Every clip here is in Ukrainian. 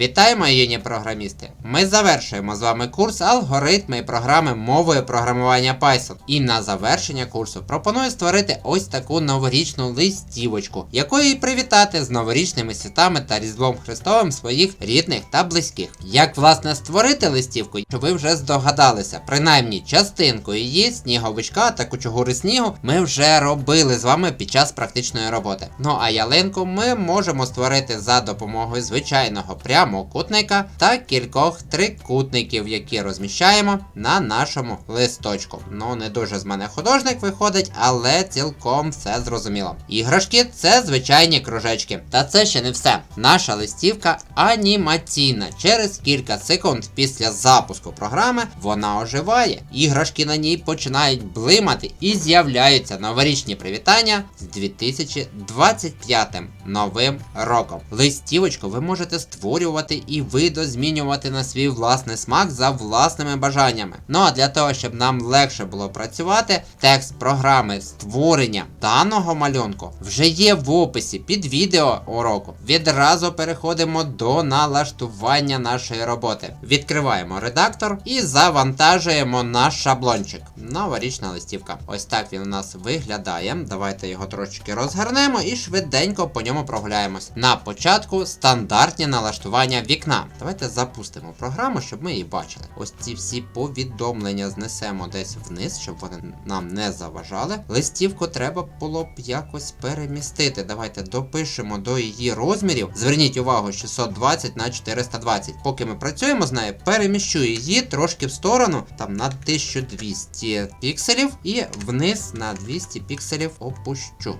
Вітаємо, юні програмісти! Ми завершуємо з вами курс алгоритми і програми мовою програмування Python. І на завершення курсу пропоную створити ось таку новорічну листівочку, якою і привітати з новорічними святами та Різдвом Христовим своїх рідних та близьких. Як власне створити листівку, що ви вже здогадалися, принаймні частинку її, сніговичка та кучугури снігу ми вже робили з вами під час практичної роботи. Ну а ялинку ми можемо створити за допомогою звичайного прямокутника та кількох трикутників, які розміщаємо на нашому листочку. Ну, не дуже з мене художник виходить, але цілком все зрозуміло. Іграшки це звичайні кружечки. Та це ще не все. Наша листівка анімаційна. Через кілька секунд після запуску програми вона оживає. Іграшки на ній починають блимати і з'являються новорічні привітання з 2025 новим роком. Листівочку ви можете створювати і видозмінювати на свій власний смак за власними бажаннями. Ну а для того, щоб нам легше було працювати, текст програми створення даного малюнку вже є в описі під відео уроку. Відразу переходимо до налаштування нашої роботи. Відкриваємо редактор і завантажуємо наш шаблончик. Новорічна листівка. Ось так він у нас виглядає. Давайте його трошечки розгорнемо і швиденько по ньому прогуляємось. На початку стандартні налаштування вікна. Давайте запустимо програму, щоб ми її бачили. Ось ці всі повідомлення знесемо десь вниз, щоб вони нам не заважали. Листівку треба було б якось перемістити. Давайте допишемо до її розмірів. Зверніть увагу, 620 на 420. Поки ми працюємо з нею, переміщу її трошки в сторону, там на 1200 пікселів, і вниз на 200 пікселів опущу.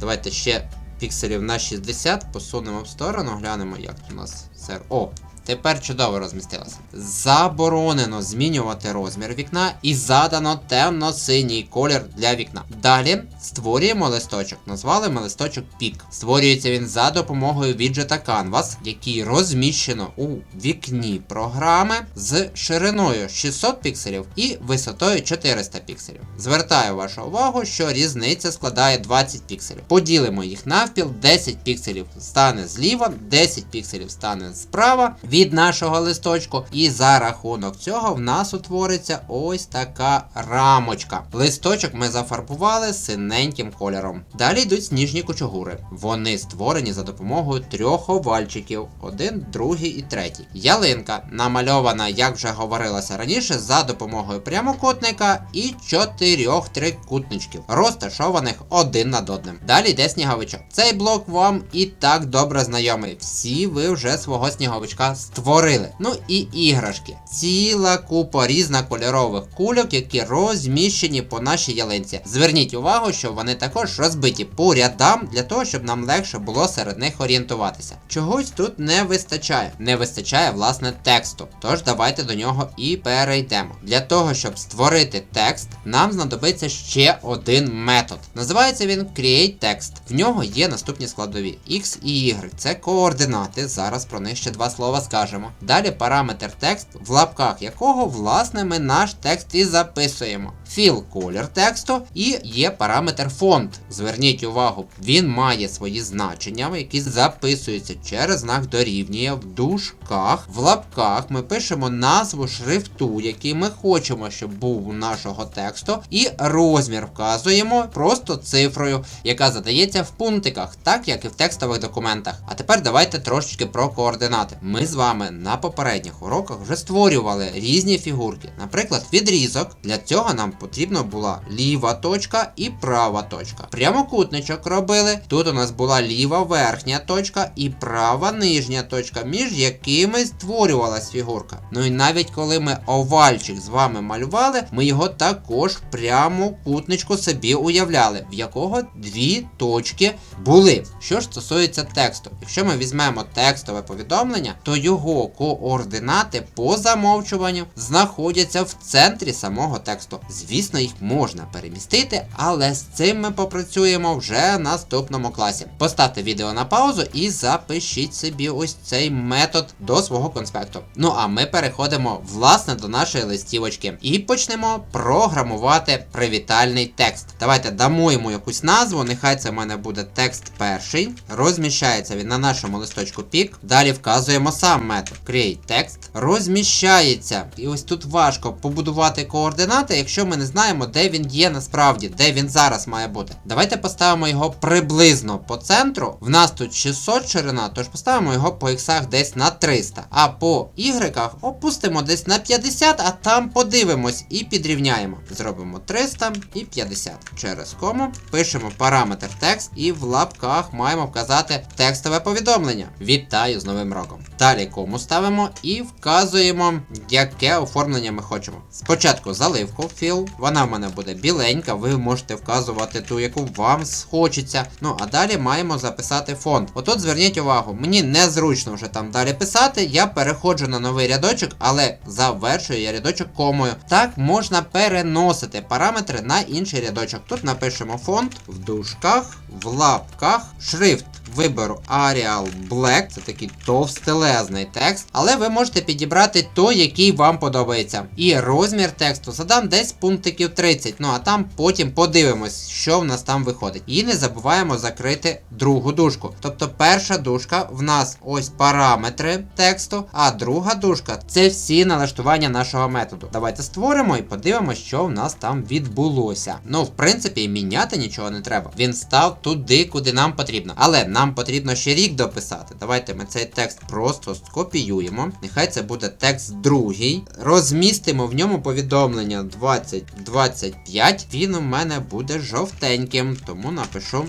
Давайте ще пікселів на 60 посунемо в сторону, глянемо, як у нас сер. О! Тепер чудово розмістилося. Заборонено змінювати розмір вікна і задано темно-синій колір для вікна. Далі створюємо листочок. Назвали ми листочок пік. Створюється він за допомогою віджета Canvas, який розміщено у вікні програми з шириною 600 пікселів і висотою 400 пікселів. Звертаю вашу увагу, що різниця складає 20 пікселів. Поділимо їх навпіл, 10 пікселів стане зліва, 10 пікселів стане справа від нашого листочку. І за рахунок цього в нас утвориться ось така рамочка. Листочок ми зафарбували синеньким кольором. Далі йдуть сніжні кучугури. Вони створені за допомогою трьох овальчиків: один, другий і третій. Ялинка намальована, як вже говорилося раніше, за допомогою прямокутника і чотирьох трикутничків, розташованих один над одним. Далі йде сніговичок. Цей блок вам і так добре знайомий. Всі ви вже свого сніговичка створили. Ну і іграшки. Ціла купа різнокольорових кульок, які розміщені по нашій ялинці. Зверніть увагу, що вони також розбиті по рядам для того, щоб нам легше було серед них орієнтуватися. Чогось тут не вистачає. Не вистачає власне тексту. Тож давайте до нього і перейдемо. Для того, щоб створити текст, нам знадобиться ще один метод. Називається він CreateText. В нього є наступні складові X і Y. Це координати. Зараз про них ще два слова скажемо. Далі параметр текст, в лапках якого, власне, ми наш текст і записуємо. Філ колір тексту і є параметр фонд. Зверніть увагу, він має свої значення, які записуються через знак дорівнює в дужках. В лапках ми пишемо назву шрифту, який ми хочемо, щоб був у нашого тексту, і розмір вказуємо просто цифрою, яка задається в пунктиках, так як і в текстових документах. А тепер давайте трошечки про координати. Ми з вами на попередніх уроках вже створювали різні фігурки. Наприклад, відрізок. Для цього нам потрібна була ліва точка і права точка. Прямокутничок робили. Тут у нас була ліва верхня точка і права нижня точка, між якими створювалась фігурка. Ну і навіть коли ми овальчик з вами малювали, ми його також прямокутничку собі уявляли, в якого дві точки були. Що ж стосується тексту, якщо ми візьмемо текстове повідомлення, то його координати по замовчуванню знаходяться в центрі самого тексту. Звісно, їх можна перемістити, але з цим ми попрацюємо вже в наступному класі. Поставте відео на паузу і запишіть собі ось цей метод до свого конспекту. Ну а ми переходимо власне до нашої листівочки і почнемо програмувати привітальний текст. Давайте дамо йому якусь назву. Нехай це в мене буде текст перший. Розміщається він на нашому листочку пік. Далі вказуємо сам метод create text. Розміщається. І ось тут важко побудувати координати, якщо ми не знаємо, де він є насправді, де він зараз має бути. Давайте поставимо його приблизно по центру. В нас тут 600 ширина, тож поставимо його по іксах десь на 300. А по ігреках опустимо десь на 50, а там подивимось і підрівняємо. Зробимо 300 і 50. Через кому пишемо параметр текст і в лапках маємо вказати текстове повідомлення. Вітаю з новим роком. Далі кому ставимо і вказуємо, яке оформлення ми хочемо. Спочатку заливку філ, вона в мене буде біленька, ви можете вказувати ту, яку вам схочеться. Ну а далі маємо записати фонд. Отут зверніть увагу, мені незручно вже там далі писати. Я переходжу на новий рядочок, але завершую я рядочок комою. Так можна переносити параметри на інший рядочок. Тут напишемо фонд в дужках, в лапках, шрифт. Виберу Arial Black, це такий товстелезний текст, але ви можете підібрати той, який вам подобається. І розмір тексту задам десь пунктиків 30. Ну а там потім подивимось, що в нас там виходить. І не забуваємо закрити другу дужку. Тобто перша дужка в нас ось параметри тексту, а друга дужка це всі налаштування нашого методу. Давайте створимо і подивимось, що в нас там відбулося. Ну, в принципі, міняти нічого не треба. Він став туди, куди нам потрібно. Але нам потрібно ще рік дописати. Давайте ми цей текст просто скопіюємо. Нехай це буде текст другий. Розмістимо в ньому повідомлення 2025. Він у мене буде жовтеньким, тому напишу.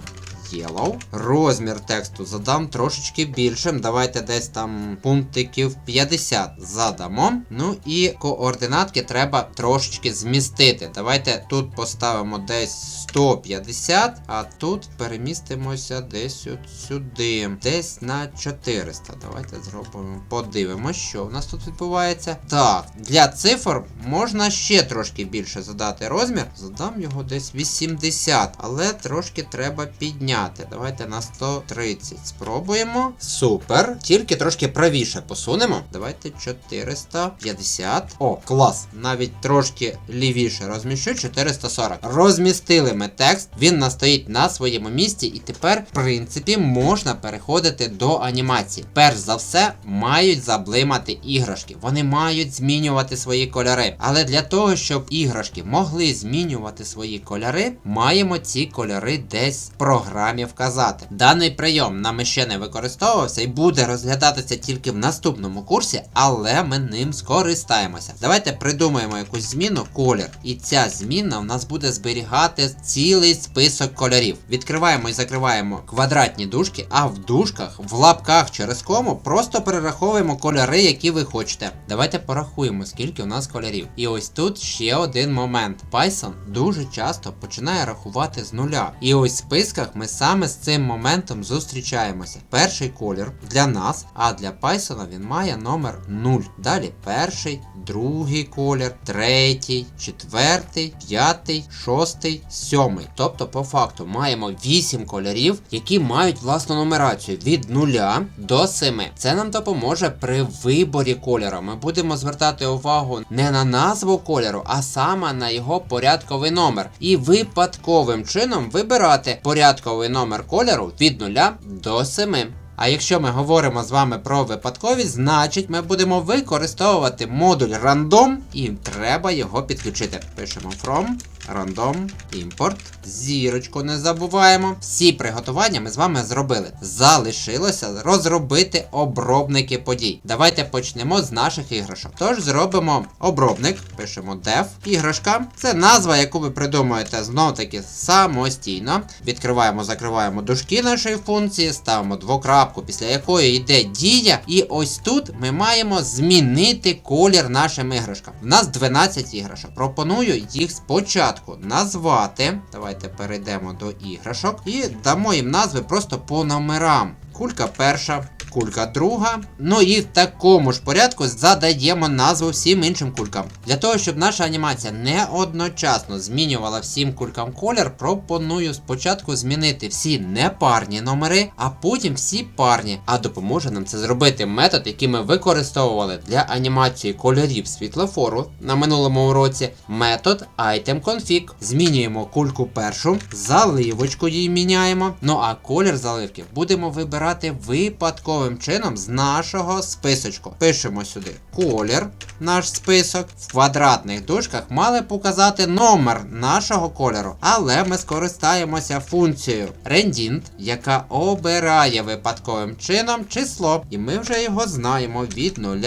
Yellow. Розмір тексту задам трошечки більшим. Давайте десь там пунктиків 50 задамо. Ну і координатки треба трошечки змістити. Давайте тут поставимо десь 150, а тут перемістимося десь от сюди. Десь на 400. Давайте зробимо. Подивимось, що в нас тут відбувається. Так, для цифр можна ще трошки більше задати розмір. Задам його десь 80, але трошки треба підняти. Давайте на 130 спробуємо. Супер. Тільки трошки правіше посунемо. Давайте 450. О, клас. Навіть трошки лівіше розміщу 440. Розмістили ми текст, він настоїть на своєму місці, і тепер, в принципі, можна переходити до анімації. Перш за все, мають заблимати іграшки. Вони мають змінювати свої кольори. Але для того, щоб іграшки могли змінювати свої кольори, маємо ці кольори десь в програмі вказати. Даний прийом нами ще не використовувався і буде розглядатися тільки в наступному курсі, але ми ним скористаємося. Давайте придумаємо якусь зміну колір. І ця зміна в нас буде зберігати цілий список кольорів. Відкриваємо і закриваємо квадратні дужки, а в дужках, в лапках через кому просто перераховуємо кольори, які ви хочете. Давайте порахуємо, скільки у нас кольорів. І ось тут ще один момент. Python дуже часто починає рахувати з нуля. І ось в списках ми саме з цим моментом зустрічаємося. Перший колір для нас, а для Python він має номер 0. Далі перший, другий колір, третій, четвертий, п'ятий, шостий, сьомий. Тобто, по факту, маємо 8 кольорів, які мають власну нумерацію від 0 до 7. Це нам допоможе при виборі кольору. Ми будемо звертати увагу не на назву кольору, а саме на його порядковий номер. І випадковим чином вибирати порядковий номер кольору від 0 до 7. А якщо ми говоримо з вами про випадковість, значить ми будемо використовувати модуль random і треба його підключити. Пишемо from random import. Зірочку не забуваємо. Всі приготування ми з вами зробили. Залишилося розробити обробники подій. Давайте почнемо з наших іграшок. Тож зробимо обробник, пишемо dev. Іграшка. Це назва, яку ви придумаєте знов таки самостійно. Відкриваємо, закриваємо дужки нашої функції, ставимо двокрапку, після якої йде дія. І ось тут ми маємо змінити колір нашим іграшкам. У нас 12 іграшок. Пропоную їх спочатку назвати. Давайте перейдемо до іграшок і дамо їм назви просто по номерам. Кулька перша, кулька друга. Ну і в такому ж порядку задаємо назву всім іншим кулькам. Для того, щоб наша анімація не одночасно змінювала всім кулькам колір, пропоную спочатку змінити всі непарні номери, а потім всі парні. А допоможе нам це зробити метод, який ми використовували для анімації кольорів світлофору на минулому уроці. Метод ItemConfig. Змінюємо кульку першу, заливочку їй міняємо. Ну а колір заливки будемо вибирати випадковим чином з нашого списочку. Пишемо сюди колір, наш список. В квадратних дужках мали показати номер нашого кольору, але ми скористаємося функцією Rendint, яка обирає випадковим чином число, і ми вже його знаємо від 0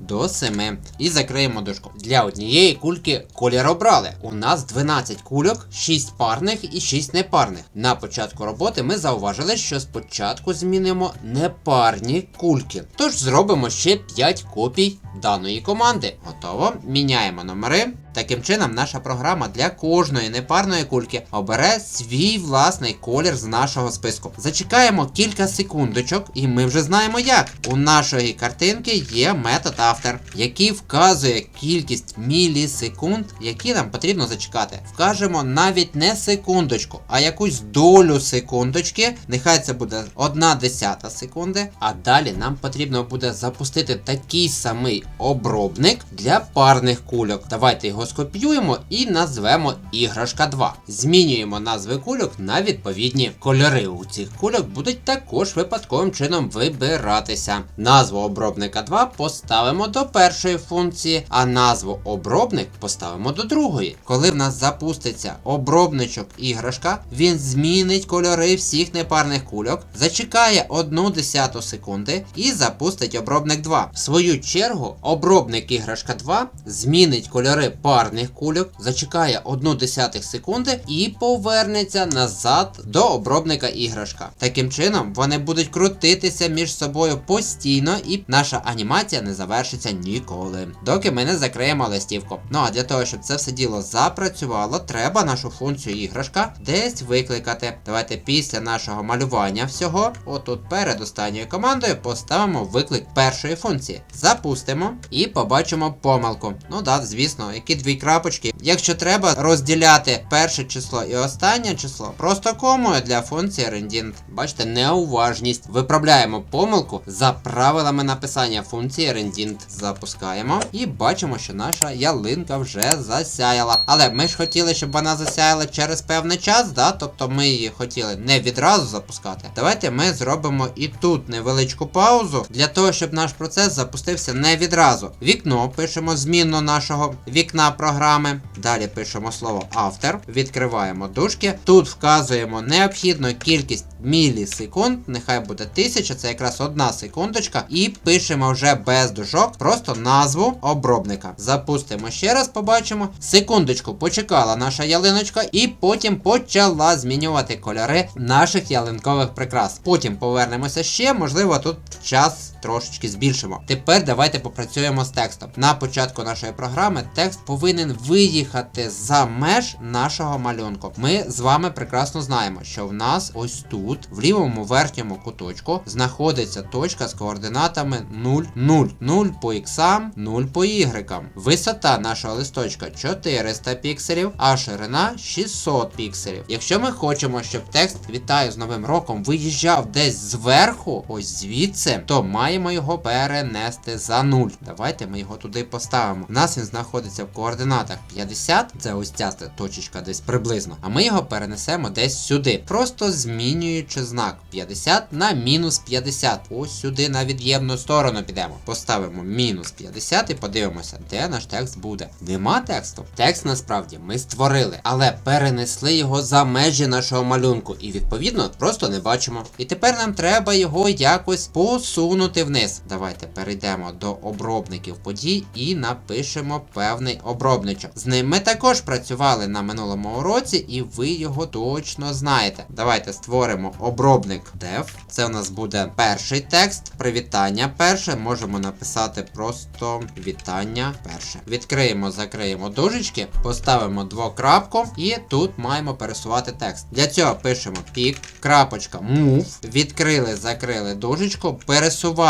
до 7. І закриємо дужку. Для однієї кульки колір обрали. У нас 12 кульок, 6 парних і 6 непарних. На початку роботи ми зауважили, що спочатку змінимо непарні кульки. Тож зробимо ще 5 копій даної команди. Готово. Міняємо номери. Таким чином, наша програма для кожної непарної кульки обере свій власний колір з нашого списку. Зачекаємо кілька секундочок, і ми вже знаємо як. У нашої картинки є метод автор, який вказує кількість мілісекунд, які нам потрібно зачекати. Вкажемо навіть не секундочку, а якусь долю секундочки. Нехай це буде одна десята секунди. А далі нам потрібно буде запустити такий самий обробник для парних кульок. Давайте його скопіюємо і назвемо іграшка 2. Змінюємо назви кульок на відповідні кольори. У цих кульок будуть також випадковим чином вибиратися. Назву обробника 2 поставимо до першої функції, а назву обробник поставимо до другої. Коли в нас запуститься обробничок іграшка, він змінить кольори всіх непарних кульок, зачекає 1 десяту секунди і запустить обробник 2. В свою чергу, обробник іграшка 2 змінить кольори парних кульок, зачекає 1 десятих секунди і повернеться назад до обробника іграшка. Таким чином, вони будуть крутитися між собою постійно, і наша анімація не завершиться ніколи. Доки ми не закриємо листівку. Ну а для того, щоб це все діло запрацювало, треба нашу функцію іграшка десь викликати. Давайте після нашого малювання всього, отут перед останньою командою, поставимо виклик першої функції. Запустимо і побачимо помилку. Ну да, звісно, які дві крапочки. Якщо треба розділяти перше число і останнє число, просто комою для функції rendint. Бачите, неуважність. Виправляємо помилку за правилами написання функції rendint. Запускаємо і бачимо, що наша ялинка вже засяяла. Але ми ж хотіли, щоб вона засяяла через певний час, да? тобто ми її хотіли не відразу запускати. Давайте ми зробимо і тут невеличку паузу для того, щоб наш процес запустився не відразу. Вікно пишемо змінну нашого вікна програми. Далі пишемо слово автор, відкриваємо дужки. Тут вказуємо необхідну кількість мілісекунд, нехай буде 1000, це якраз одна секундочка. І пишемо вже без дужок, просто назву обробника. Запустимо ще раз, побачимо. Секундочку почекала наша ялиночка, і потім почала змінювати кольори наших ялинкових прикрас. Потім повернемося ще, можливо, тут час трошечки збільшимо. Тепер давайте попрацюємо з текстом. На початку нашої програми текст повинен виїхати за меж нашого малюнку. Ми з вами прекрасно знаємо, що в нас ось тут, в лівому верхньому куточку, знаходиться точка з координатами 0, 0. 0 по іксам, 0 по ігрекам. Висота нашого листочка 400 пікселів, а ширина 600 пікселів. Якщо ми хочемо, щоб текст Вітаю з Новим роком виїжджав десь зверху, ось звідси, то маємо його перенести за 0. Давайте ми його туди поставимо. У нас він знаходиться в координатах 50, це ось ця точечка десь приблизно. А ми його перенесемо десь сюди. Просто змінюючи знак 50 на мінус 50. Ось сюди на від'ємну сторону підемо. Поставимо мінус 50 і подивимося, де наш текст буде. Нема тексту. Текст насправді ми створили, але перенесли його за межі нашого малюнку. І відповідно просто не бачимо. І тепер нам треба його якось посунути скролити вниз. Давайте перейдемо до обробників подій і напишемо певний обробничок. З ним ми також працювали на минулому уроці, і ви його точно знаєте. Давайте створимо обробник dev. Це у нас буде перший текст. Привітання перше. Можемо написати просто вітання перше. Відкриємо, закриємо дужечки, поставимо двокрапку і тут маємо пересувати текст. Для цього пишемо пік, крапочка, move. Відкрили, закрили дужечку.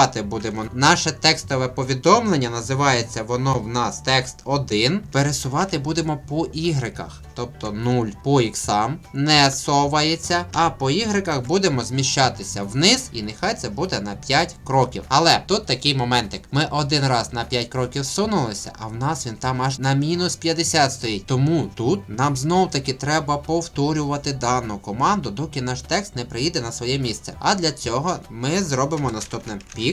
Пересувати будемо наше текстове повідомлення. Називається воно в нас текст 1. Пересувати будемо по ігреках. Тобто 0 по іксам не совається, а по ігреках будемо зміщатися вниз, і нехай це буде на 5 кроків. Але тут такий моментик. Ми один раз на 5 кроків сунулися, а в нас він там аж на мінус 50 стоїть. Тому тут нам знов таки треба повторювати дану команду, доки наш текст не приїде на своє місце. А для цього ми зробимо наступне пік.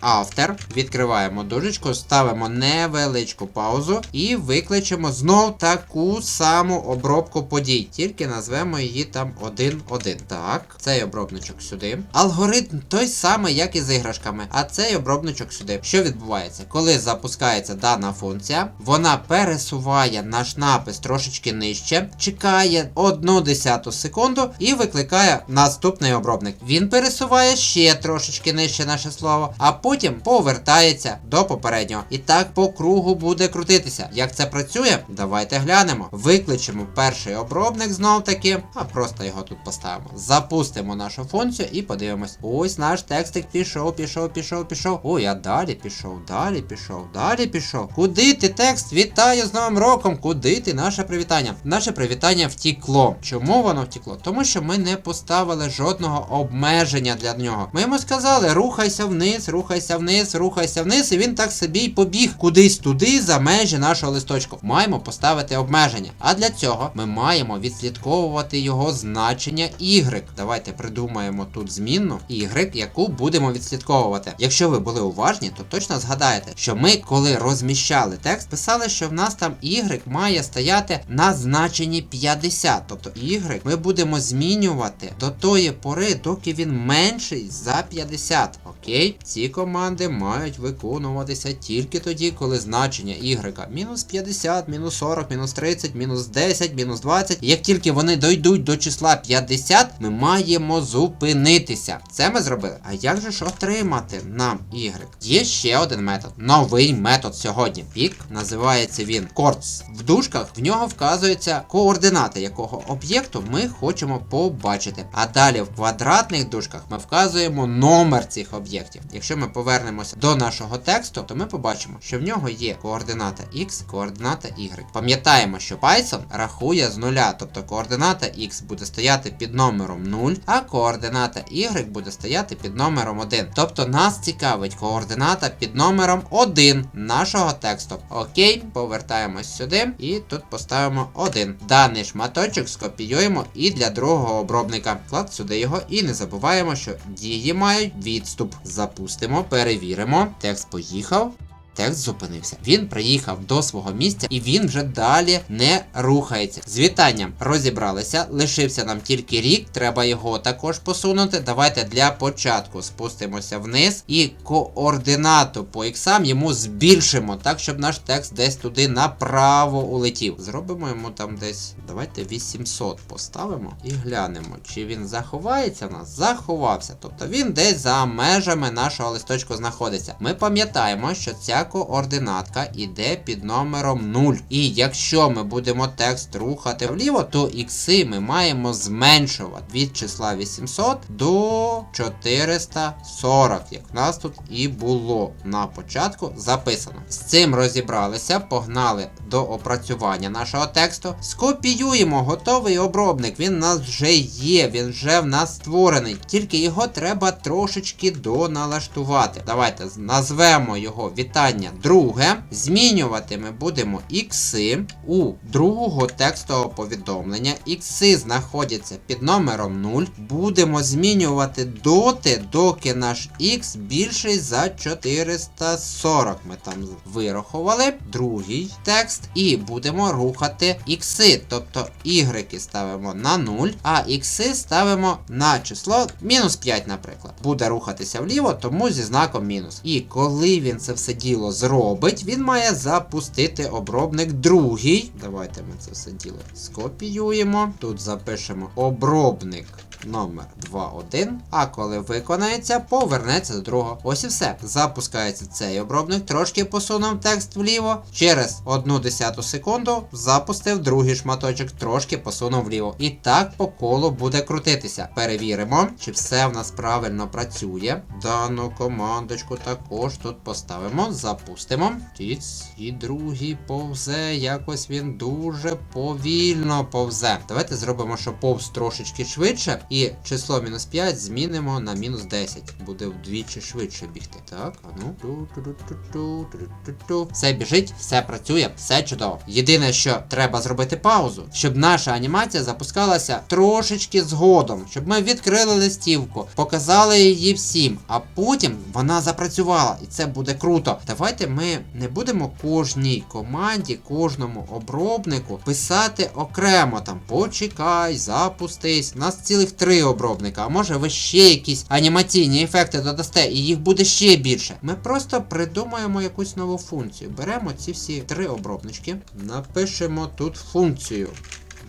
Автор. Відкриваємо дужечку, ставимо невеличку паузу і викличемо знов таку саму обробку подій. Тільки назвемо її там 1.1. Так, цей обробничок сюди. Алгоритм той самий, як і з іграшками. А цей обробничок сюди. Що відбувається? Коли запускається дана функція, вона пересуває наш напис трошечки нижче, чекає 1 десяту секунду і викликає наступний обробник. Він пересуває ще трошечки нижче наше слово, а потім повертається до попереднього. І так по кругу буде крутитися. Як це працює? Давайте глянемо. Викличемо перший обробник знов таки, а просто його тут поставимо. Запустимо нашу функцію і подивимось. Ось наш текстик пішов, пішов, пішов, пішов. Ой, а далі пішов, далі пішов, далі пішов. Куди ти текст? Вітаю з Новим роком! Куди ти наше привітання? Наше привітання втікло. Чому воно втікло? Тому що ми не поставили жодного обмеження для нього. Ми йому сказали, рухайся вниз, рухайся вниз, рухайся вниз, і він так собі й побіг кудись туди за межі нашого листочку. Маємо поставити обмеження. А для цього ми маємо відслідковувати його значення Y. Давайте придумаємо тут змінну Y, яку будемо відслідковувати. Якщо ви були уважні, то точно згадаєте, що ми, коли розміщали текст, писали, що в нас там Y має стояти на значенні 50. Тобто Y ми будемо змінювати до тої пори, доки він менший за 50. Окей, ці команди мають виконуватися тільки тоді, коли значення Y мінус 50, мінус 40, мінус 30, мінус 10, мінус 20. Як тільки вони дойдуть до числа 50, ми маємо зупинитися. Це ми зробили. А як же ж отримати нам Y? Є ще один метод. Новий метод сьогодні. Пік. Називається він Courts. В дужках в нього вказуються координати, якого об'єкту ми хочемо побачити. А далі в квадратних дужках ми вказуємо номер цих об'єктів. Якщо ми повернемося до нашого тексту, то ми побачимо, що в нього є координата X, координата Y. Пам'ятаємо, що Python рахує з нуля, тобто координата X буде стояти під номером 0, а координата Y буде стояти під номером 1. Тобто нас цікавить координата під номером 1 нашого тексту. Окей, повертаємось сюди і тут поставимо 1. Даний шматочок скопіюємо і для другого обробника. Клад сюди його і не забуваємо, що дії мають відступ. Запустимо, перевіримо. Текст поїхав. Текст зупинився. Він приїхав до свого місця і він вже далі не рухається. З вітанням розібралися. Лишився нам тільки рік, треба його також посунути. Давайте для початку спустимося вниз і координату по іксам йому збільшимо, так щоб наш текст десь туди направо улетів. Зробимо йому там десь. Давайте 800 поставимо і глянемо, чи він заховається в нас. Заховався. Тобто він десь за межами нашого листочку знаходиться. Ми пам'ятаємо, що ця координатка іде під номером 0. І якщо ми будемо текст рухати вліво, то ікси ми маємо зменшувати від числа 800 до 440, як в нас тут і було на початку записано. З цим розібралися, погнали до опрацювання нашого тексту. Скопіюємо готовий обробник. Він у нас вже є, він вже в нас створений. Тільки його треба трошечки доналаштувати. Давайте назвемо його вітання завдання друге. Змінювати ми будемо ікси у другого текстового повідомлення. Ікси знаходяться під номером 0. Будемо змінювати доти, доки наш х більший за 440. Ми там вирахували другий текст. І будемо рухати ікси. Тобто y ставимо на 0, а ікси ставимо на число мінус 5, наприклад. Буде рухатися вліво, тому зі знаком мінус. І коли він це все діло зробить, він має запустити обробник другий. Давайте ми це все діло скопіюємо. Тут запишемо обробник. Номер 2.1. А коли виконається, повернеться до другого. Ось і все. Запускається цей обробник, трошки посунув текст вліво. Через 1 десяту секунду запустив другий шматочок, трошки посунув вліво. І так по колу буде крутитися. Перевіримо, чи все в нас правильно працює. Дану командочку також тут поставимо, запустимо. Тіць, і другий повзе. Якось він дуже повільно повзе. Давайте зробимо, щоб повз трошечки швидше. І число мінус 5 змінимо на мінус 10. Буде вдвічі швидше бігти. Так, а ну. Все біжить, все працює, все чудово. Єдине, що треба зробити паузу, щоб наша анімація запускалася трошечки згодом, щоб ми відкрили листівку, показали її всім, а потім вона запрацювала, і це буде круто. Давайте ми не будемо кожній команді, кожному обробнику писати окремо там почекай, запустись. Нас цілих три обробника. А може ви ще якісь анімаційні ефекти додасте, і їх буде ще більше. Ми просто придумаємо якусь нову функцію. Беремо ці всі три обробнички, напишемо тут функцію.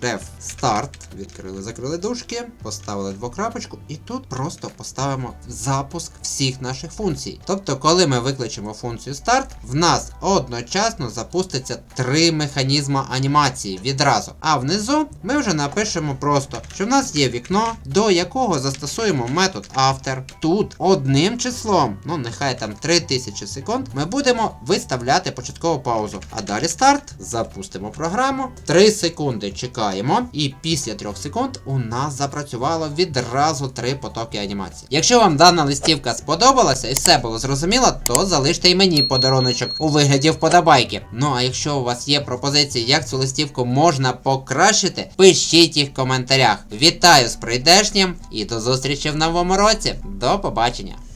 Def Start, відкрили, закрили дужки, поставили двокрапочку, і тут просто поставимо запуск всіх наших функцій. Тобто, коли ми викличемо функцію Start, в нас одночасно запуститься три механізми анімації відразу. А внизу ми вже напишемо просто, що в нас є вікно, до якого застосуємо метод After. Тут одним числом, ну нехай там 3000 секунд, ми будемо виставляти початкову паузу. А далі старт, запустимо програму, 3 секунди чекаємо. І після 3 секунд у нас запрацювало відразу три потоки анімації. Якщо вам дана листівка сподобалася і все було зрозуміло, то залиште й мені подаруночок у вигляді вподобайки. Ну а якщо у вас є пропозиції, як цю листівку можна покращити, пишіть їх в коментарях. Вітаю з прийдешнім і до зустрічі в новому році. До побачення!